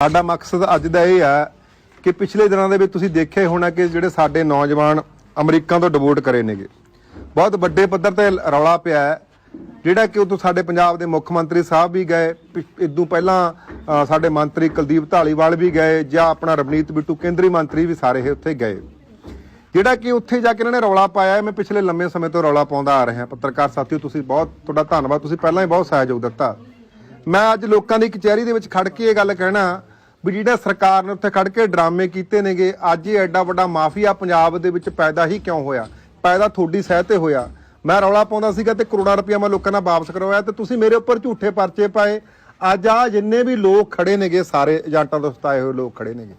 ਸਾਡਾ ਮਕਸਦ ਅੱਜ ਦਾ ਇਹ ਆ ਕਿ ਪਿਛਲੇ ਦਿਨਾਂ ਦੇ ਵਿੱਚ ਤੁਸੀਂ ਦੇਖਿਆ ਹੋਣਾ ਕਿ ਜਿਹੜੇ ਸਾਡੇ ਨੌਜਵਾਨ ਅਮਰੀਕਾ ਤੋਂ ਡਿਵੋਰਟ ਕਰੇ ਨੇਗੇ। ਬਹੁਤ ਵੱਡੇ ਪੱਧਰ ਤੇ ਰੌਲਾ ਪਿਆ ਹੈ। ਜਿਹੜਾ ਕਿ ਉਦੋਂ ਸਾਡੇ ਪੰਜਾਬ ਦੇ ਮੁੱਖ ਮੰਤਰੀ ਸਾਹਿਬ ਵੀ ਗਏ ਇਦੋਂ ਪਹਿਲਾਂ ਸਾਡੇ ਮੰਤਰੀ ਕੁਲਦੀਪ ਢਾਲੀਵਾਲ ਵੀ ਗਏ ਜਾਂ ਆਪਣਾ ਰਵਨੀਤ ਬਿੱਟੂ ਕੇਂਦਰੀ ਮੰਤਰੀ ਵੀ ਸਾਰੇ ਇਹ ਉੱਥੇ ਗਏ। ਜਿਹੜਾ ਕਿ ਉੱਥੇ ਜਾ ਕੇ ਇਹਨਾਂ ਨੇ ਰੌਲਾ ਪਾਇਆ ਮੈਂ ਪਿਛਲੇ ਲੰਮੇ ਸਮੇਂ ਤੋਂ ਰੌਲਾ ਪਾਉਂਦਾ ਆ ਰਿਹਾ। ਪੱਤਰਕਾਰ ਸਾਥੀਓ, ਤੁਸੀਂ ਬਹੁਤ, ਤੁਹਾਡਾ ਧੰਨਵਾਦ, ਤੁਸੀਂ ਪਹਿਲਾਂ ਹੀ ਬਹੁਤ ਸਹਿਯੋਗ ਦਿੱਤਾ। ਮੈਂ ਅੱਜ ਲੋਕਾਂ ਦੀ ਕਚਹਿਰੀ ਦੇ ਵਿੱਚ ਖੜ ਕੇ ਇਹ ਗੱਲ ਕਹਿਣਾ ਵੀ ਜਿਹੜਾ ਸਰਕਾਰ ਨੇ ਉੱਥੇ ਖੜ ਕੇ ਡਰਾਮੇ ਕੀਤੇ ਨੇਗੇ, ਅੱਜ ਇਹ ਐਡਾ ਵੱਡਾ ਮਾਫੀਆ ਪੰਜਾਬ ਦੇ ਵਿੱਚ ਪੈਦਾ ਹੀ ਕਿਉਂ ਹੋਇਆ? ਪੈਦਾ ਤੁਹਾਡੀ ਸਹਿ ਤੇ ਹੋਇਆ। ਮੈਂ ਰੌਲਾ ਪਾਉਂਦਾ ਸੀਗਾ ਤੇ ਕਰੋੜਾਂ ਰੁਪਇਆ ਮੈਂ ਲੋਕਾਂ ਨਾਲ ਵਾਪਸ ਕਰਵਾਇਆ ਤੇ ਤੁਸੀਂ ਮੇਰੇ ਉੱਪਰ ਝੂਠੇ ਪਰਚੇ ਪਾਏ। ਅੱਜ ਆ ਜਿੰਨੇ ਵੀ ਲੋਕ ਖੜੇ ਨੇਗੇ, ਸਾਰੇ ਏਜੰਟਾਂ ਤੋਂ ਸਤਾਏ ਹੋਏ ਲੋਕ ਖੜੇ ਨੇਗੇ।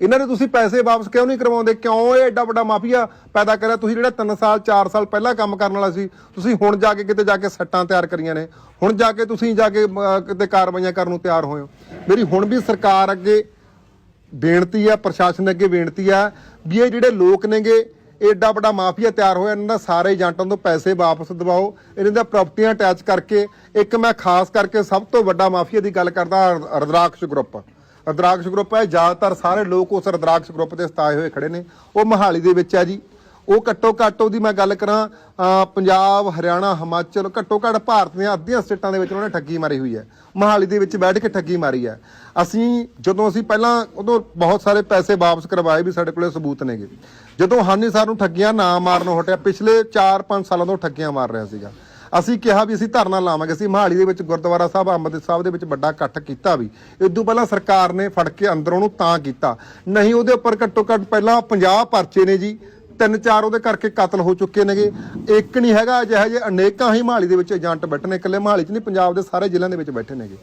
ਇਹਨਾਂ ਨੇ ਤੁਸੀਂ ਪੈਸੇ ਵਾਪਸ ਕਿਉਂ ਨਹੀਂ ਕਰਵਾਉਂਦੇ? ਕਿਉਂ ਇਹ ਐਡਾ ਵੱਡਾ ਮਾਫੀਆ ਪੈਦਾ ਕਰਿਆ? ਤੁਸੀਂ ਜਿਹੜਾ 3 ਸਾਲ 4 ਸਾਲ ਪਹਿਲਾਂ ਕੰਮ ਕਰਨ ਵਾਲਾ ਸੀ, ਤੁਸੀਂ ਹੁਣ ਜਾ ਕੇ ਕਿਤੇ ਜਾ ਕੇ ਸੱਟਾਂ ਤਿਆਰ ਕਰੀਆਂ ਨੇ। ਹੁਣ ਜਾ ਕੇ ਤੁਸੀਂ ਜਾ ਕੇ ਕਿਤੇ ਕਾਰਵਾਈਆਂ ਕਰਨ ਨੂੰ ਤਿਆਰ ਹੋਏ ਹੋ। ਮੇਰੀ ਹੁਣ ਵੀ ਸਰਕਾਰ ਅੱਗੇ ਬੇਨਤੀ ਆ, ਪ੍ਰਸ਼ਾਸਨ ਅੱਗੇ ਬੇਨਤੀ ਆ, ਵੀ ਇਹ ਜਿਹੜੇ ਲੋਕ ਨੇਗੇ ਏਡਾ ਵੱਡਾ ਮਾਫੀਆ ਤਿਆਰ ਹੋਇਆ, ਇਹਨਾਂ ਦਾ ਸਾਰੇ ਏਜੰਟਾਂ ਤੋਂ ਪੈਸੇ ਵਾਪਸ ਦਿਵਾਓ। ਇਹਨਾਂ ਦੀਆਂ ਪ੍ਰਾਪਰਟੀਆਂ ਅਟੈਚ ਕਰਕੇ, ਇੱਕ ਮੈਂ ਖਾਸ ਕਰਕੇ ਸਭ ਤੋਂ ਵੱਡਾ ਮਾਫੀਆ ਦੀ ਗੱਲ ਕਰਦਾ ਰਦਰਾਕਸ਼ ਗਰੁੱਪ। ਰਦਰਾਕਸ਼ ਗਰੁੱਪ ਹੈ, ਜ਼ਿਆਦਾਤਰ ਸਾਰੇ ਲੋਕ ਉਸ ਰਦਰਾਕਸ਼ ਗਰੁੱਪ ਦੇ ਸਤਾਏ ਹੋਏ ਖੜੇ ਨੇ। ਉਹ ਮਹਾਲੀ ਦੇ ਵਿੱਚ ਹੈ ਜੀ। ਉਹ ਘੱਟੋ ਘੱਟ ਉਹਦੀ ਮੈਂ ਗੱਲ ਕਰਾਂ ਪੰਜਾਬ, ਹਰਿਆਣਾ, ਹਿਮਾਚਲ, ਘੱਟੋ ਘੱਟ ਭਾਰਤ ਦੀਆਂ ਅੱਧੀਆਂ ਸਟੇਟਾਂ ਦੇ ਵਿੱਚ ਉਹਨਾਂ ਨੇ ਠੱਗੀ ਮਾਰੀ ਹੋਈ ਹੈ। ਮਹਾਲੀ ਦੇ ਵਿੱਚ ਬੈਠ ਕੇ ਠੱਗੀ ਮਾਰੀ ਹੈ। ਅਸੀਂ ਜਦੋਂ ਅਸੀਂ ਪਹਿਲਾਂ ਉਦੋਂ ਬਹੁਤ ਸਾਰੇ ਪੈਸੇ ਵਾਪਸ ਕਰਵਾਏ ਵੀ ਸਾਡੇ ਕੋਲੇ ਸਬੂਤ ਨੇਗੇ। ਜਦੋਂ ਹਾਨੀ ਸਰ ਨੂੰ ਠੱਗੀਆਂ ਨਾ ਮਾਰਨ ਹਟਿਆ, ਪਿਛਲੇ 4-5 ਸਾਲਾਂ ਤੋਂ ਠੱਗੀਆਂ ਮਾਰ ਰਿਹਾ ਸੀਗਾ। ਅਸੀਂ ਕਿਹਾ ਵੀ ਅਸੀਂ ਧਰਨਾ ਲਾਵਾਂਗੇ, ਅਸੀਂ ਮਹਾਲੀ ਦੇ ਵਿੱਚ ਗੁਰਦੁਆਰਾ ਸਾਹਿਬ ਅੰਮ੍ਰਿਤ ਸਾਹਿਬ ਦੇ ਵਿੱਚ ਵੱਡਾ ਇਕੱਠ ਕੀਤਾ ਵੀ। ਇਦੋਂ ਪਹਿਲਾਂ ਸਰਕਾਰ ਨੇ ਫੜ ਕੇ ਅੰਦਰੋਂ ਨੂੰ ਤਾਂ ਕੀਤਾ। ਨਹੀਂ ਉਹਦੇ ਉੱਪਰ ਘੱਟੋ ਘੱਟ ਪਹਿਲਾਂ 50 ਪਰਚੇ ਨੇ ਜੀ, ਤਿੰਨ ਚਾਰ ਉਹਦੇ ਕਰਕੇ ਕਤਲ ਹੋ ਚੁੱਕੇ ਨੇਗੇ। ਇੱਕ ਨਹੀਂ ਹੈਗਾ ਜਿਹੇ ਜਿਹੇ ਅਨੇਕਾਂ ਹੀ ਮਹਾਲੀ ਦੇ ਵਿੱਚ ਏਜੰਟ ਬੈਠੇ ਨੇ, ਇਕੱਲੇ ਮਹਾਲੀ 'ਚ ਨਹੀਂ, ਪੰਜਾਬ ਦੇ ਸਾਰੇ ਜ਼ਿਲ੍ਹਿਆਂ ਦੇ ਵਿੱਚ ਬੈਠੇ ਨੇਗੇ।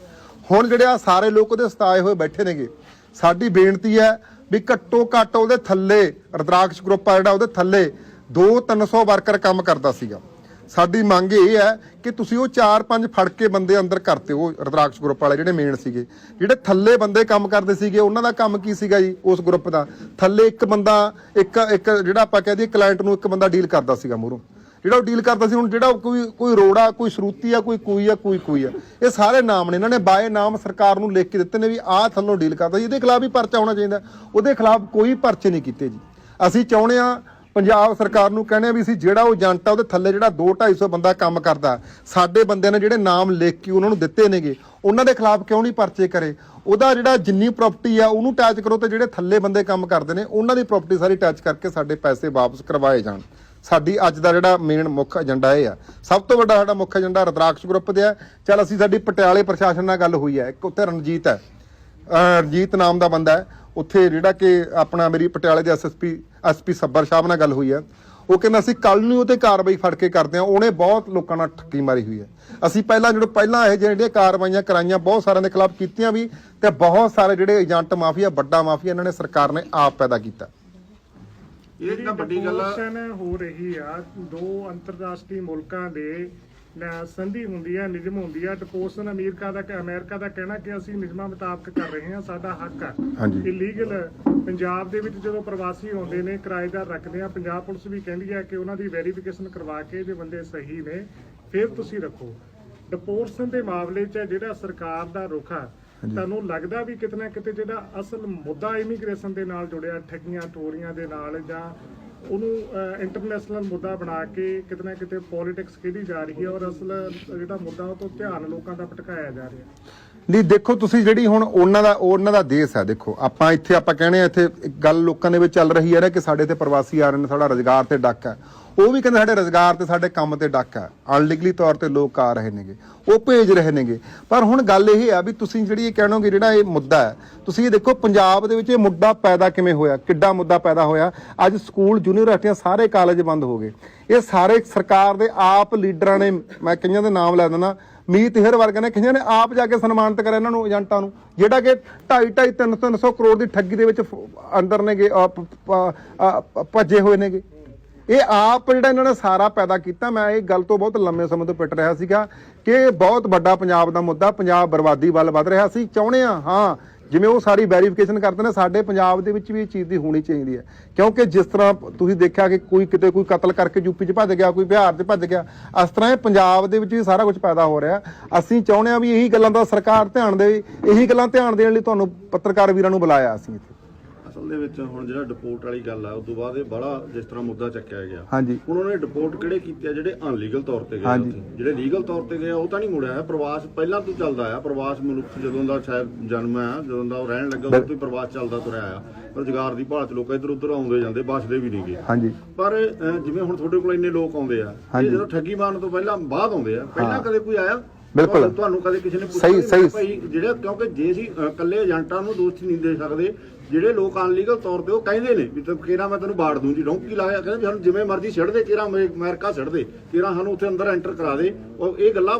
ਹੁਣ ਜਿਹੜੇ ਆ ਸਾਰੇ ਲੋਕ ਉਹਦੇ ਸਤਾਏ ਹੋਏ ਬੈਠੇ ਨੇਗੇ। ਸਾਡੀ ਬੇਨਤੀ ਹੈ ਵੀ ਘੱਟੋ ਘੱਟ ਉਹਦੇ ਥੱਲੇ ਰਦਰਾਕਸ਼ ਗਰੁੱਪ ਆ ਜਿਹੜਾ, ਉਹਦੇ ਥੱਲੇ 2-300 ਵਰਕਰ ਕੰਮ ਕਰਦਾ ਸੀਗਾ। ਸਾਡੀ ਮੰਗ ਇਹ ਹੈ ਕਿ ਤੁਸੀਂ ਉਹ 4-5 ਫੜ ਕੇ ਬੰਦੇ ਅੰਦਰ ਕਰਤੇ, ਉਹ ਰਦਰਾਕਸ਼ ਗਰੁੱਪ ਵਾਲੇ ਜਿਹੜੇ ਮੇਨ ਸੀਗੇ। ਜਿਹੜੇ ਥੱਲੇ ਬੰਦੇ ਕੰਮ ਕਰਦੇ ਸੀਗੇ, ਉਹਨਾਂ ਦਾ ਕੰਮ ਕੀ ਸੀਗਾ ਜੀ ਉਸ ਗਰੁੱਪ ਦਾ? ਥੱਲੇ ਇੱਕ ਬੰਦਾ, ਇੱਕ ਇੱਕ ਜਿਹੜਾ ਆਪਾਂ ਕਹਿ ਦਈਏ ਕਲਾਇੰਟ ਨੂੰ ਇੱਕ ਬੰਦਾ ਡੀਲ ਕਰਦਾ ਸੀਗਾ ਮੂਹਰੋਂ। ਜਿਹੜਾ ਉਹ ਡੀਲ ਕਰਦਾ ਸੀ, ਹੁਣ ਜਿਹੜਾ ਕੋਈ ਕੋਈ ਰੋੜਾ, ਕੋਈ ਸਰੂਤੀ ਆ, ਕੋਈ ਕੋਈ ਆ, ਕੋਈ ਕੋਈ ਆ, ਇਹ ਸਾਰੇ ਨਾਮ ਨੇ। ਇਹਨਾਂ ਨੇ ਬਾਏ ਨਾਮ ਸਰਕਾਰ ਨੂੰ ਲਿਖ ਕੇ ਦਿੱਤੇ ਨੇ ਵੀ ਆਹ ਥੱਲੋਂ ਡੀਲ ਕਰਦਾ। ਜੀ ਇਹਦੇ ਖਿਲਾਫ ਵੀ ਪਰਚਾ ਹੋਣਾ ਚਾਹੀਦਾ। ਉਹਦੇ ਖਿਲਾਫ ਕੋਈ ਪਰਚੇ ਨਹੀਂ ਕੀਤੇ ਜੀ। ਅਸੀਂ ਚਾਹੁੰਦੇ ਆ ਪੰਜਾਬ ਸਰਕਾਰ ਨੂੰ ਕਹਿੰਦੇ ਆ ਵੀ ਅਸੀਂ ਜਿਹੜਾ ਉਹ ਏਜੰਟ ਆ, ਉਹਦੇ ਥੱਲੇ ਜਿਹੜਾ 2 250 ਬੰਦਾ ਕੰਮ ਕਰਦਾ। ਸਾਡੇ ਬੰਦਿਆਂ ਨੇ ਜਿਹੜੇ ਨਾਮ ਲਿਖ ਕੇ ਉਹਨਾਂ ਨੂੰ ਦਿੱਤੇ ਨੇਗੇ, ਉਹਨਾਂ ਦੇ ਖਿਲਾਫ ਕਿਉਂ ਨਹੀਂ ਪਰਚੇ ਕਰੇ? ਉਹਦਾ ਜਿਹੜਾ ਜਿੰਨੀ ਪ੍ਰਾਪਰਟੀ ਆ, ਉਹਨੂੰ ਅਟੈਚ ਕਰੋ ਤੇ ਜਿਹੜੇ ਥੱਲੇ ਬੰਦੇ ਕੰਮ ਕਰਦੇ ਨੇ, ਉਹਨਾਂ ਦੀ ਪ੍ਰਾਪਰਟੀ ਸਾਰੀ ਅਟੈਚ ਕਰਕੇ ਸਾਡੇ ਪੈਸੇ ਵਾਪਸ ਕਰਵਾਏ ਜਾਣ। ਸਾਡੀ ਅੱਜ ਦਾ ਜਿਹੜਾ ਮੇਨ ਮੁੱਖ ਏਜੰਡਾ ਇਹ ਆ। ਸਭ ਤੋਂ ਵੱਡਾ ਸਾਡਾ ਮੁੱਖ ਏਜੰਡਾ ਰਦਰਾਕਸ਼ ਗਰੁੱਪ ਦੇ ਆ। ਚਲ ਅਸੀਂ ਸਾਡੀ ਪਟਿਆਲੇ ਪ੍ਰਸ਼ਾਸਨ ਨਾਲ ਗੱਲ ਹੋਈ ਹੈ ਇੱਕ ਉੱਥੇ ਰਣਜੀਤ ਹੈ। ਰਣਜੀਤ ਨਾਮ ਦਾ ਬੰਦਾ ਹੈ। ਉੱਥੇ ਜਿਹੜਾ ਕਿ ਆਪਣਾ ਮੇਰੀ ਪਟਿਆਲੇ ਦੇ ਐਸਐਸਪੀ ਐਸਪੀ ਸੱਬਰ ਸਾਹਿਬ ਨਾਲ ਗੱਲ ਹੋਈ ਹੈ। ਉਹ ਕਹਿੰਦਾ ਅਸੀਂ ਕੱਲ ਨੂੰ ਉਹਤੇ ਕਾਰਵਾਈ ਫੜ ਕੇ ਕਰਦੇ ਹਾਂ। ਉਹਨੇ ਬਹੁਤ ਲੋਕਾਂ ਨਾਲ ਠੱਗੀ ਮਾਰੀ ਹੋਈ ਹੈ। ਅਸੀਂ ਪਹਿਲਾਂ ਜਿਹੜੇ ਪਹਿਲਾਂ ਇਹ ਜਿਹੜੀਆਂ ਕਾਰਵਾਈਆਂ ਕਰਾਈਆਂ ਬਹੁਤ ਸਾਰਿਆਂ ਦੇ ਖਿਲਾਫ ਕੀਤੀਆਂ ਵੀ ਤੇ ਬਹੁਤ ਸਾਰੇ ਜਿਹੜੇ ਏਜੰਟ ਮਾਫੀਆ ਵੱਡਾ ਮਾਫੀਆ ਇਹਨਾਂ ਨੇ ਸਰਕਾਰ ਨੇ ਆਪ ਪੈਦਾ ਕੀਤਾ। ਇਹ ਤਾਂ ਵੱਡੀ ਗੱਲ ਆ। ਹੋ ਰਹੀ ਆ। ਦੋ ਅੰਤਰਰਾਸ਼ਟਰੀ ਮੁਲਕਾਂ ਦੇ ਨਾ ਸੰਧੀ ਹੁੰਦੀ ਹੈ ਨਿਯਮ ਹੁੰਦੀ ਹੈ ਡਿਪੋਰਸ਼ਨ ਅਮਰੀਕਾ ਦਾ ਅਮਰੀਕਾ ਦਾ ਕਹਿਣਾ ਕਿ ਅਸੀਂ ਨਿਯਮਾਂ ਮੁਤਾਬਕ ਕਰ ਰਹੇ ਹਾਂ ਸਾਡਾ ਹੱਕ ਹਾਂਜੀ। ਇਲੀਗਲ ਪੰਜਾਬ ਦੇ ਵਿੱਚ ਜਦੋਂ ਪ੍ਰਵਾਸੀ ਆਉਂਦੇ ਨੇ ਕਿਰਾਏਦਾਰ ਰੱਖਦੇ ਆ ਪੰਜਾਬ ਪੁਲਿਸ ਵੀ ਕਹਿੰਦੀ ਹੈ ਕਿ ਉਹਨਾਂ ਦੀ ਵੈਰੀਫਿਕੇਸ਼ਨ ਕਰਵਾ ਕੇ ਜੇ ਬੰਦੇ ਸਹੀ ਨੇ ਫਿਰ ਤੁਸੀਂ ਰੱਖੋ। ਡਿਪੋਰਸ਼ਨ ਦੇ ਮਾਮਲੇ 'ਚ ਜਿਹੜਾ ਸਰਕਾਰ ਦਾ ਰੁਖ ਆ ਤੁਹਾਨੂੰ ਲੱਗਦਾ ਵੀ ਕਿਤੇ ਨਾ ਕਿਤੇ ਜਿਹੜਾ ਅਸਲ ਮੁੱਦਾ ਇਮੀਗ੍ਰੇਸ਼ਨ ਦੇ ਨਾਲ ਜੁੜਿਆ ਠੱਗੀਆਂ ਟੋਰੀਆਂ ਦੇ ਨਾਲ ਜਾਂ ਉਹਨੂੰ ਇੰਟਰਨੈਸ਼ਨਲ ਮੁੱਦਾ ਬਣਾ ਕੇ ਕਿਤੇ ਨਾ ਕਿਤੇ ਪੋਲਿਟਿਕਸ ਕਿਹਦੀ ਜਾ ਰਹੀ ਹੈ ਔਰ ਅਸਲ ਜਿਹੜਾ ਮੁੱਦਾ ਉਹ ਤੋਂ ਧਿਆਨ ਲੋਕਾਂ ਦਾ ਭਟਕਾਇਆ ਜਾ ਰਿਹਾ। ਨਹੀਂ, ਦੇਖੋ ਤੁਸੀਂ ਜਿਹੜੀ ਹੁਣ ਉਹਨਾਂ ਦਾ ਉਹਨਾਂ ਦਾ ਦੇਸ਼ ਹੈ, ਦੇਖੋ। ਆਪਾਂ ਇੱਥੇ ਆਪਾਂ ਕਹਿੰਦੇ ਆ ਇੱਥੇ ਗੱਲ ਲੋਕਾਂ ਦੇ ਵਿੱਚ ਚੱਲ ਰਹੀ ਹੈ ਨਾ ਕਿ ਸਾਡੇ ਤੇ ਪ੍ਰਵਾਸੀ ਆ ਰਹੇ ਨੇ, ਸਾਡਾ ਰੋਜ਼ਗਾਰ ਤੇ ਡੱਕ ਹੈ। ਉਹ ਵੀ ਕਹਿੰਦੇ ਸਾਡੇ ਰੋਜ਼ਗਾਰ ਤੇ, ਸਾਡੇ ਕੰਮ ਤੇ ਡੱਕ ਹੈ। ਅਨਲੀਗਲੀ ਤੌਰ ਤੇ ਲੋਕ ਆ ਰਹੇ ਨੇਗੇ। ਉਹ ਭੇਜ ਰਹੇ ਨੇਗੇ। ਪਰ ਹੁਣ ਗੱਲ ਇਹ ਆ ਵੀ ਤੁਸੀਂ ਜਿਹੜੀ ਇਹ ਕਹਿਣੋਗੇ, ਜਿਹੜਾ ਇਹ ਮੁੱਦਾ ਹੈ, ਤੁਸੀਂ ਇਹ ਦੇਖੋ, ਪੰਜਾਬ ਦੇ ਵਿੱਚ ਇਹ ਮੁੱਦਾ ਪੈਦਾ ਕਿਵੇਂ ਹੋਇਆ? ਕਿੱਡਾ ਮੁੱਦਾ ਪੈਦਾ ਹੋਇਆ? ਅੱਜ ਸਕੂਲ, ਯੂਨੀਵਰਸਿਟੀਆਂ ਸਾਰੇ ਕਾਲਜ ਬੰਦ ਹੋ ਗਏ। ਇਹ ਸਾਰੇ ਸਰਕਾਰ ਦੇ ਆਪ ਲੀਡਰਾਂ ਨੇ, ਮੈਂ ਕਈਆਂ ਦੇ ਨਾਮ ਲੈ ਦਿੰਦਾ ਮੀਤ ਹੇਰ ਵਰਗੇ ਨੇ ਕਈਆਂ ਨੇ, ਆਪ ਜਾ ਕੇ ਸਨਮਾਨਿਤ ਕਰਿਆ ਇਹਨਾਂ ਨੂੰ, ਏਜੰਟਾਂ ਨੂੰ। ਜਿਹੜਾ ਕਿ 2.5 2.5 3 300 ਕਰੋੜ ਦੀ ਠੱਗੀ ਦੇ ਵਿੱਚ ਅੰਦਰ ਨੇਗੇ ਭੱਜੇ ਹੋਏ ਨੇਗੇ। ਇਹ ਆਪ ਜਿਹੜਾ ਇਹਨਾਂ ਨੇ ਸਾਰਾ ਪੈਦਾ ਕੀਤਾ, ਮੈਂ ਇਹ ਗੱਲ ਤੋਂ ਬਹੁਤ ਲੰਮੇ ਸਮੇਂ ਤੋਂ ਪਿੱਟ ਰਿਹਾ ਸੀਗਾ ਕਿ ਬਹੁਤ ਵੱਡਾ ਪੰਜਾਬ ਦਾ ਮੁੱਦਾ, ਪੰਜਾਬ ਬਰਬਾਦੀ ਵੱਲ ਵੱਧ ਰਿਹਾ ਸੀ। ਚਾਹੁੰਦੇ ਆ ਹਾਂ ਜਿਵੇਂ ਉਹ ਸਾਰੀ ਵੈਰੀਫਿਕੇਸ਼ਨ ਕਰਦੇ ਨੇ, ਸਾਡੇ ਪੰਜਾਬ ਦੇ ਵਿੱਚ ਵੀ ਇਹ ਚੀਜ਼ ਦੀ ਹੋਣੀ ਚਾਹੀਦੀ ਹੈ। ਕਿਉਂਕਿ ਜਿਸ ਤਰ੍ਹਾਂ ਤੁਸੀਂ ਦੇਖਿਆ ਕਿ ਕੋਈ ਕਿਤੇ ਕੋਈ ਕਤਲ ਕਰਕੇ ਯੂਪੀ 'ਚ ਭੱਜ ਗਿਆ, ਕੋਈ ਬਿਹਾਰ 'ਚ ਭੱਜ ਗਿਆ, ਇਸ ਤਰ੍ਹਾਂ ਇਹ ਪੰਜਾਬ ਦੇ ਵਿੱਚ ਵੀ ਸਾਰਾ ਕੁਝ ਪੈਦਾ ਹੋ ਰਿਹਾ। ਅਸੀਂ ਚਾਹੁੰਦੇ ਹਾਂ ਵੀ ਇਹੀ ਗੱਲਾਂ ਦਾ ਸਰਕਾਰ ਧਿਆਨ ਦੇਵੇ, ਇਹੀ ਗੱਲਾਂ ਧਿਆਨ ਦੇਣ ਲਈ ਤੁਹਾਨੂੰ ਪੱਤਰਕਾਰ ਵੀਰਾਂ ਨੂੰ ਬੁਲਾਇਆ ਅਸੀਂ ਇੱਥੇ। ਅਸਲ ਦੇ ਵਿੱਚ ਹੁਣ ਜਿਹੜਾ ਡਿਪੋਰਟ ਵਾਲੀ ਗੱਲ ਆ ਉਸ ਤੋਂ ਬਾਅਦ ਇਹ ਬੜਾ ਜਿਸ ਤਰ੍ਹਾਂ ਮੁੱਦਾ ਚੱਕਿਆ ਗਿਆ। ਹਾਂਜੀ। ਹੁਣ ਉਹਨੇ ਡਿਪੋਰਟ ਕਿਹੜੇ ਕੀਤੇ ਆ ਜਿਹੜੇ ਅਨਲੀਗਲ ਤੌਰ ਤੇ ਗਏ ਹਾਂਜੀ। ਉੱਥੇ? ਜਿਹੜੇ ਲੀਗਲ ਤੌਰ ਤੇ ਗਏ ਆ ਉਹ ਤਾਂ ਨਹੀਂ ਮੁੜਿਆ। ਪ੍ਰਵਾਸ ਪਹਿਲਾਂ ਤੋਂ ਚੱਲਦਾ ਆ ਪ੍ਰਵਾਸ ਮਨੁੱਖ ਜਦੋਂ ਦਾ ਸ਼ਾਇਦ ਜਨਮ ਆ ਜਦੋਂ ਦਾ ਉਹ ਰਹਿਣ ਲੱਗਾ ਉਦੋਂ ਤੋਂ ਹੀ ਪ੍ਰਵਾਸ ਚੱਲਦਾ ਤੁਰਿਆ ਆ। ਰੁਜ਼ਗਾਰ ਦੀ ਭਾਲ ਚ ਲੋਕ ਇੱਧਰ ਉੱਧਰ ਆਉਂਦੇ ਜਾਂਦੇ ਬਸਦੇ ਵੀ ਨਹੀਂਗੇ। ਹਾਂਜੀ। ਪਰ ਅਹ, ਜਿਵੇਂ ਹੁਣ ਤੁਹਾਡੇ ਕੋਲ ਇੰਨੇ ਲੋਕ ਆਉਂਦੇ ਆ ਹਾਂਜੀ। ਇਹ ਜਦੋਂ ਠੱਗੀ ਮਾਰਨ ਤੋਂ ਪਹਿਲਾਂ ਬਾਅਦ ਆਉਂਦੇ ਆ ਪਹਿਲਾਂ ਕਦੇ ਕੋਈ ਆਇਆ? ਬਿਲਕੁਲ। ਤੁਹਾਨੂੰ- ਤੁਹਾਨੂੰ ਕਦੇ ਕਿਸੇ ਨੇ ਸਹੀ- ਪੁੱਛਿਆ ਵੀ ਸਹੀ। ਭਾਈ ਜਿਹੜੇ ਕਿਉਂਕਿ ਜੇ ਅਸੀਂ ਅਹ, ਇਕੱਲੇ ਏਜੰਟਾਂ ਨੂੰ ਦੋਸ਼ ਨਹੀਂ ਦੇ ਸਕਦੇ ਜਿਹੜੇ ਲੋਕ ਅਨਲੀਗਲ ਤੌਰ ਤੇ ਉਹ ਕਹਿੰਦੇ ਨੇ ਵੀ ਤੂੰ ਕਿਹੜਾ ਮੈਂ ਤੈਨੂੰ ਬਾੜ ਦੂੰ ਜੀ ਡੌਂਕੀ ਲਾਇਆ ਕਹਿੰਦੇ ਵੀ ਸਾਨੂੰ ਜਿਵੇਂ ਮਰਜ਼ੀ ਛੱਡ ਦੇ ਕਿਹੜਾ ਅਮਰੀਕਾ ਛੱਡ ਦੇ ਕਿਹੜਾ ਸਾਨੂੰ ਉੱਥੇ ਅੰਦਰ ਐਂਟਰ ਕਰਾ ਦੇ। ਉਹ ਇਹ ਗੱਲਾਂ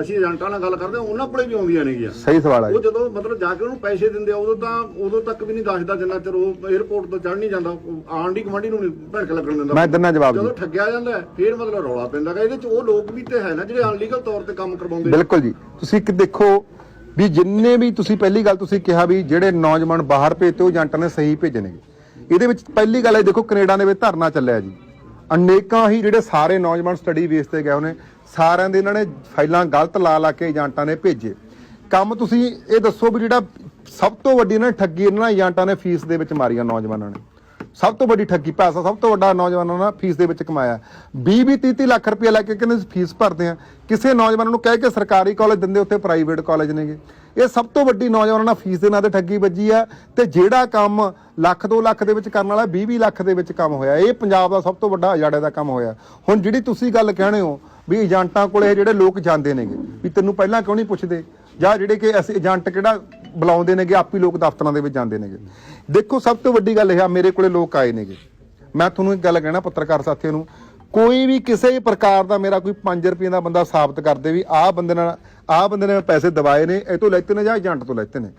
ਅਸੀਂ ਏਜੰਟਾਂ ਨਾਲ ਗੱਲ ਕਰਦੇ ਉਹਨਾਂ ਕੋਲੇ ਵੀ ਆਉਂਦੀਆਂ ਨੇਗੀਆਂ ਸਹੀ ਸਵਾਲ ਹੈ ਉਹ। ਜਦੋਂ ਮਤਲਬ ਜਾ ਕੇ ਉਹਨੂੰ ਪੈਸੇ ਦਿੰਦੇ ਆ ਉਦੋਂ ਤਾਂ ਉਦੋਂ ਤੱਕ ਵੀ ਨਹੀਂ ਦੱਸਦਾ ਜਿੰਨਾ ਚਿਰ ਉਹ 에어ਪੋਰਟ ਤੋਂ ਚੜ ਨਹੀਂ ਜਾਂਦਾ ਆਂਡੀ ਕਮਾਂਡੀ ਨੂੰ ਨਹੀਂ ਭੜਕ ਲੱਗਣ ਦਿੰਦਾ। ਮੈਂ ਦਿੰਦਾ ਜਵਾਬ ਜਦੋਂ ਠੱਗਿਆ ਜਾਂਦਾ ਫਿਰ ਮਤਲਬ ਰੌਲਾ ਪੈਂਦਾ ਗਾ। ਇਹਦੇ ਚ ਉਹ ਲੋਕ ਵੀ ਤੇ ਹੈ ਨਾ ਜਿਹੜੇ ਅਨਲੀਗਲ ਤੌਰ ਤੇ ਕੰਮ ਕਰਵਾਉਂਦੇ ਨੇ। ਬਿਲਕੁਲ ਜੀ। ਤੁਸੀਂ ਇੱਕ ਦੇਖੋ ਵੀ ਜਿੰਨੇ ਵੀ ਤੁਸੀਂ ਪਹਿਲੀ ਗੱਲ ਤੁਸੀਂ ਕਿਹਾ ਵੀ ਜਿਹੜੇ ਨੌਜਵਾਨ ਬਾਹਰ ਭੇਜਤੇ, ਉਹ ਏਜੰਟਾਂ ਨੇ ਸਹੀ ਭੇਜਣਗੇ ਇਹਦੇ ਵਿੱਚ ਪਹਿਲੀ ਗੱਲ ਹੈ, ਦੇਖੋ ਕੈਨੇਡਾ ਦੇ ਵਿੱਚ ਧਰਨਾ ਚੱਲਿਆ ਜੀ। ਅਨੇਕਾਂ ਹੀ ਜਿਹੜੇ ਸਾਰੇ ਨੌਜਵਾਨ ਸਟੱਡੀ ਬੇਸ ਤੇ ਗਏ ਉਹਨੇ ਸਾਰਿਆਂ ਦੇ ਇਹਨਾਂ ਨੇ ਫਾਈਲਾਂ ਗਲਤ ਲਾ ਲਾ ਕੇ ਏਜੰਟਾਂ ਨੇ ਭੇਜੇ। ਕੰਮ ਤੁਸੀਂ ਇਹ ਦੱਸੋ ਵੀ ਜਿਹੜਾ ਸਭ ਤੋਂ ਵੱਡੀ ਇਹਨਾਂ ਨੇ ਠੱਗੀ, ਇਹਨਾਂ ਏਜੰਟਾਂ ਨੇ ਫੀਸ ਦੇ ਵਿੱਚ ਮਾਰੀਆਂ ਨੌਜਵਾਨਾਂ ਨੇ। ਸਭ ਤੋਂ ਵੱਡੀ ਠੱਗੀ ਪੈਸਾ, ਸਭ ਤੋਂ ਵੱਡਾ ਨੌਜਵਾਨਾਂ ਨੇ ਫੀਸ ਦੇ ਵਿੱਚ ਕਮਾਇਆ। 20 20 30 ਲੱਖ ਰੁਪਏ ਲੈ ਕੇ ਕਹਿੰਦੇ ਫੀਸ ਭਰਦੇ ਆ ਕਿਸੇ ਨੌਜਵਾਨ ਨੂੰ ਕਹਿ ਕੇ ਸਰਕਾਰੀ ਕਾਲਜ ਦਿੰਦੇ ਉੱਥੇ ਪ੍ਰਾਈਵੇਟ ਕਾਲਜ ਨੇਗੇ। ਇਹ ਸਭ ਤੋਂ ਵੱਡੀ ਨੌਜਵਾਨਾਂ ਨਾਲ ਫੀਸ ਦੇ ਨਾਂ ਤੇ ਠੱਗੀ ਵੱਜੀ ਆ ਤੇ ਜਿਹੜਾ ਕੰਮ ਲੱਖ 2 ਲੱਖ ਦੇ ਵਿੱਚ ਕਰਨ ਵਾਲਾ 20 20 ਲੱਖ ਦੇ ਵਿੱਚ ਕੰਮ ਹੋਇਆ। ਇਹ ਪੰਜਾਬ ਦਾ ਸਭ ਤੋਂ ਵੱਡਾ ਅਜਾੜੇ ਦਾ ਕੰਮ ਹੋਇਆ। ਹੁਣ ਜਿਹੜੀ ਤੁਸੀਂ ਗੱਲ ਕਹਿਣੇ ਹੋ ਵੀ ਏਜੰਟਾਂ ਕੋਲੇ ਜਿਹੜੇ ਲੋਕ ਜਾਂਦੇ ਨੇਗੇ, ਵੀ ਤੈਨੂੰ ਪਹਿਲਾਂ ਕਿਉਂ ਨਹੀਂ ਪੁੱਛਦੇ? ਜਾਂ ਜਿਹੜੇ ਕਿ ਅਸੀਂ ਏਜੰਟ ਕਿਹੜਾ ਬੁਲਾਉਂਦੇ ਨੇਗੇ, ਆਪੀ ਲੋਕ ਦਫ਼ਤਰਾਂ ਦੇ ਵਿੱਚ ਜਾਂਦੇ ਨੇਗੇ। ਦੇਖੋ, ਸਭ ਤੋਂ ਵੱਡੀ ਗੱਲ ਇਹ ਆ, ਮੇਰੇ ਕੋਲੇ ਲੋਕ ਆਏ ਨੇਗੇ। ਮੈਂ ਤੁਹਾਨੂੰ ਇੱਕ ਗੱਲ ਕਹਿਣਾ ਪੱਤਰਕਾਰ ਸਾਥੀਆਂ ਨੂੰ, ਕੋਈ ਵੀ ਕਿਸੇ ਪ੍ਰਕਾਰ ਦਾ ਮੇਰਾ ਕੋਈ 5 ਰੁਪਏ ਦਾ ਬੰਦਾ ਸਾਬਤ ਕਰਦੇ ਵੀ ਆਹ ਬੰਦੇ ਨਾਲ, ਆਹ ਬੰਦੇ ਨੇ ਪੈਸੇ ਦਵਾਏ ਨੇ, ਇਹ ਤੋਂ ਲੈਤੇ ਨੇ ਜਾਂ ਏਜੰਟ ਤੋਂ ਲੈਤੇ ਨੇ।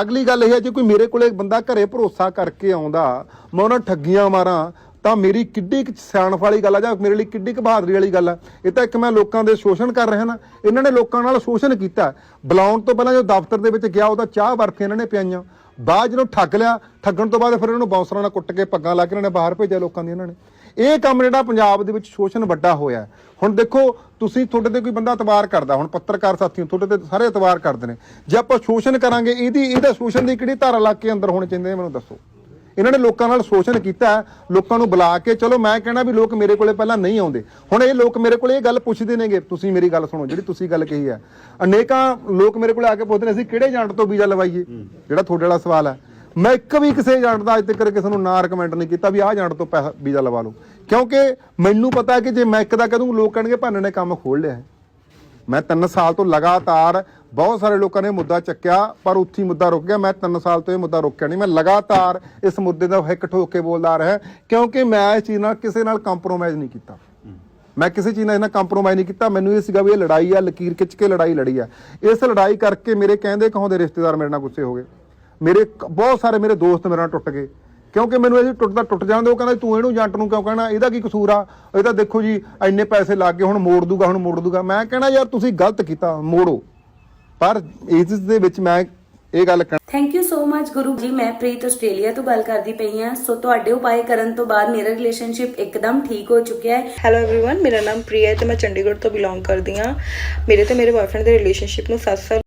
ਅਗਲੀ ਗੱਲ ਇਹ ਹੈ ਜੇ ਕੋਈ ਮੇਰੇ ਕੋਲੇ ਬੰਦਾ ਘਰੇ ਭਰੋਸਾ ਕਰਕੇ ਆਉਂਦਾ, ਮੈਂ ਉਹਨਾਂ ਠੱਗੀਆਂ ਮਾਰਾਂ ਤਾਂ ਮੇਰੀ ਕਿੱਡੀ ਕੁ ਸਿਆਣਪ ਵਾਲੀ ਗੱਲ ਆ ਜਾਂ ਮੇਰੇ ਲਈ ਕਿੱਡੀ ਕੁ ਬਹਾਦਰੀ ਵਾਲੀ ਗੱਲ ਆ। ਇਹ ਤਾਂ ਇੱਕ ਮੈਂ ਲੋਕਾਂ ਦੇ ਸ਼ੋਸ਼ਣ ਕਰ ਰਿਹਾ ਨਾ, ਇਹਨਾਂ ਨੇ ਲੋਕਾਂ ਨਾਲ ਸ਼ੋਸ਼ਣ ਕੀਤਾ। ਬੁਲਾਉਣ ਤੋਂ ਪਹਿਲਾਂ ਜਦੋਂ ਦਫ਼ਤਰ ਦੇ ਵਿੱਚ ਗਿਆ, ਉਹਦਾ ਚਾਹ ਬਰਫੀ ਇਹਨਾਂ ਨੇ ਪਿਆਈਆਂ। ਬਾਅਦ ਜਦੋਂ ਠੱਗ ਲਿਆ, ਠੱਗਣ ਤੋਂ ਬਾਅਦ ਫਿਰ ਇਹਨਾਂ ਨੂੰ ਬਾਉਂਸਰਾਂ ਨਾਲ ਕੁੱਟ ਕੇ ਪੱਗਾਂ ਲਾ ਕੇ ਇਹਨਾਂ ਨੇ ਬਾਹਰ ਭੇਜਿਆ ਲੋਕਾਂ ਦੀ ਇਹਨਾਂ ਨੇ। ਇਹ ਕੰਮ ਜਿਹੜਾ ਪੰਜਾਬ ਦੇ ਵਿੱਚ ਸ਼ੋਸ਼ਣ ਵੱਡਾ ਹੋਇਆ ਹੁਣ ਦੇਖੋ, ਤੁਸੀਂ ਤੁਹਾਡੇ ਤੇ ਕੋਈ ਬੰਦਾ ਇਤਵਾਰ ਕਰਦਾ, ਹੁਣ ਪੱਤਰਕਾਰ ਸਾਥੀਓ, ਤੁਹਾਡੇ ਤੇ ਸਾਰੇ ਇਤਵਾਰ ਕਰਦੇ ਨੇ। ਜੇ ਆਪਾਂ ਸ਼ੋਸ਼ਣ ਕਰਾਂਗੇ, ਇਹਦੀ, ਇਹਦਾ ਸ਼ੋਸ਼ਣ ਦੀ ਕਿਹੜੀ ਧਾਰਾ ਲੱਗ ਕੇ ਅੰਦਰ ਹੋਣੇ ਚਾਹੀਦੇ ਨੇ, ਮੈਨੂੰ ਦੱਸੋ। ਇਹਨਾਂ ਨੇ ਲੋਕਾਂ ਨਾਲ ਸ਼ੋਸ਼ਣ ਕੀਤਾ ਲੋਕਾਂ ਨੂੰ ਬੁਲਾ ਕੇ ਚਲੋ ਮੈਂ ਕਹਿਣਾ ਵੀ ਲੋਕ ਮੇਰੇ ਕੋਲੇ ਪਹਿਲਾਂ ਨਹੀਂ ਆਉਂਦੇ। ਹੁਣ ਇਹ ਲੋਕ ਮੇਰੇ ਕੋਲੇ ਇਹ ਗੱਲ ਪੁੱਛਦੇ ਨੇਗੇ ਤੁਸੀਂ ਮੇਰੀ ਗੱਲ ਸੁਣੋ ਜਿਹੜੀ ਤੁਸੀਂ ਗੱਲ ਕਹੀ ਹੈ ਅਨੇਕਾਂ ਲੋਕ ਮੇਰੇ ਕੋਲੇ ਆ ਕੇ ਪੁੱਛਦੇ ਨੇ ਅਸੀਂ ਕਿਹੜੇ ਏਜੰਟ ਤੋਂ ਵੀਜ਼ਾ ਲਵਾਈਏ? ਜਿਹੜਾ ਤੁਹਾਡੇ ਵਾਲਾ ਸਵਾਲ ਹੈ ਮੈਂ ਇੱਕ ਵੀ ਕਿਸੇ ਏਜੰਟ ਦਾ ਅੱਜ ਤੱਕ ਕਿਸੇ ਨੂੰ ਨਾ ਰეკਮੈਂਡ ਨਹੀਂ ਕੀਤਾ ਵੀ ਆਹ ਏਜੰਟ ਤੋਂ ਪੈਸਾ ਵੀਜ਼ਾ ਲਵਾ ਲਓ। ਕਿਉਂਕਿ ਮੈਨੂੰ ਪਤਾ ਹੈ ਕਿ ਜੇ ਮੈਂ ਇੱਕ ਦਾ ਕਹਦੂੰ ਲੋਕ ਕਹਿਣਗੇ ਭਾਨੇ ਨੇ ਕੰਮ ਖੋਲ ਲਿਆ ਮੈਂ 3 ਸਾਲ ਤੋਂ ਲਗਾਤਾਰ ਬਹੁਤ ਸਾਰੇ ਲੋਕਾਂ ਨੇ ਮੁੱਦਾ ਚੱਕਿਆ, ਪਰ ਉੱਥੇ ਹੀ ਮੁੱਦਾ ਰੁਕ ਗਿਆ। ਮੈਂ 3 ਸਾਲ ਤੋਂ ਇਹ ਮੁੱਦਾ ਰੋਕਿਆ ਨਹੀਂ। ਮੈਂ ਲਗਾਤਾਰ ਇਸ ਮੁੱਦੇ ਦਾ ਹਿੱਕ ਠੋਕ ਕੇ ਬੋਲਦਾ ਆ ਰਿਹਾ, ਕਿਉਂਕਿ ਮੈਂ ਇਸ ਚੀਜ਼ ਨਾਲ ਕਿਸੇ ਨਾਲ ਕੰਪਰੋਮਾਈਜ਼ ਨਹੀਂ ਕੀਤਾ। ਮੈਂ ਕਿਸੇ ਚੀਜ਼ ਨਾਲ ਇਹਨਾਂ ਕੰਪਰੋਮਾਈਜ਼ ਨਹੀਂ ਕੀਤਾ। ਮੈਨੂੰ ਇਹ ਸੀਗਾ ਵੀ ਇਹ ਲੜਾਈ ਆ, ਲਕੀਰ ਖਿੱਚ ਕੇ ਲੜਾਈ ਲੜੀ ਆ। ਇਸ ਲੜਾਈ ਕਰਕੇ ਮੇਰੇ ਕਹਿੰਦੇ ਕਹਾਉਂਦੇ ਰਿਸ਼ਤੇਦਾਰ ਮੇਰੇ ਨਾਲ ਗੁੱਸੇ ਹੋ ਗਏ? ਮੇਰੇ ਬਹੁਤ ਸਾਰੇ ਮੇਰੇ ਦੋਸਤ ਮੇਰੇ ਨਾਲ ਟੁੱਟ ਗਏ। ਕਿਉਂਕਿ ਮੈਨੂੰ ਇਹ ਟੁੱਟਦਾ ਟੁੱਟ ਜਾਂਦੇ, ਉਹ ਕਹਿੰਦਾ ਤੂੰ ਇਹਨੂੰ ਜੰਟ ਨੂੰ ਕਿਉਂ ਕਹਿਣਾ? ਇਹਦਾ ਕੀ ਕਸੂਰ ਆ? ਇਹ ਤਾਂ ਦੇਖੋ ਜੀ, ਇੰਨੇ ਪੈਸੇ ਲੱਗ ਗਏ, ਹੁਣ ਮੋੜ ਦੂਗਾ, ਹੁਣ ਮੋੜ ਦੂਗਾ। ਮੈਂ ਕਹਿਣਾ, ਯਾਰ ਤੁਸੀਂ ਗਲਤ ਕੀਤਾ, ਮੋੜੋ। ਪਰ ਇਸ ਦੇ ਵਿੱਚ ਮੈਂ ਇਹ ਗੱਲ thank you so much Guru ji ਮੈਂ ਪ੍ਰੀਤ ਆਸਟ੍ਰੇਲੀਆ ਤੋਂ ਗੱਲ ਕਰਦੀ ਪਈ ਆ ਸੋ ਤੁਹਾਡੇ ਉਪਾਅ ਕਰਨ ਤੋਂ ਬਾਅਦ ਮੇਰਾ ਰਿਲੇਸ਼ਨਸ਼ਿਪ ਇੱਕਦਮ ਠੀਕ ਹੋ ਚੁੱਕਿਆ ਹੈ। ਹੈਲੋ एवरीवन ਮੇਰਾ ਨਾਮ ਪ੍ਰਿਆ ਹੈ ਤੇ ਮੈਂ ਚੰਡੀਗੜ੍ਹ ਤੋਂ ਬਿਲੋਂਗ ਕਰਦੀ ਹਾਂ। ਮੇਰੇ ਤੇ ਮੇਰੇ ਬॉयਫ੍ਰੈਂਡ ਦੇ ਰਿਲੇਸ਼ਨਸ਼ਿਪ ਨੂੰ 7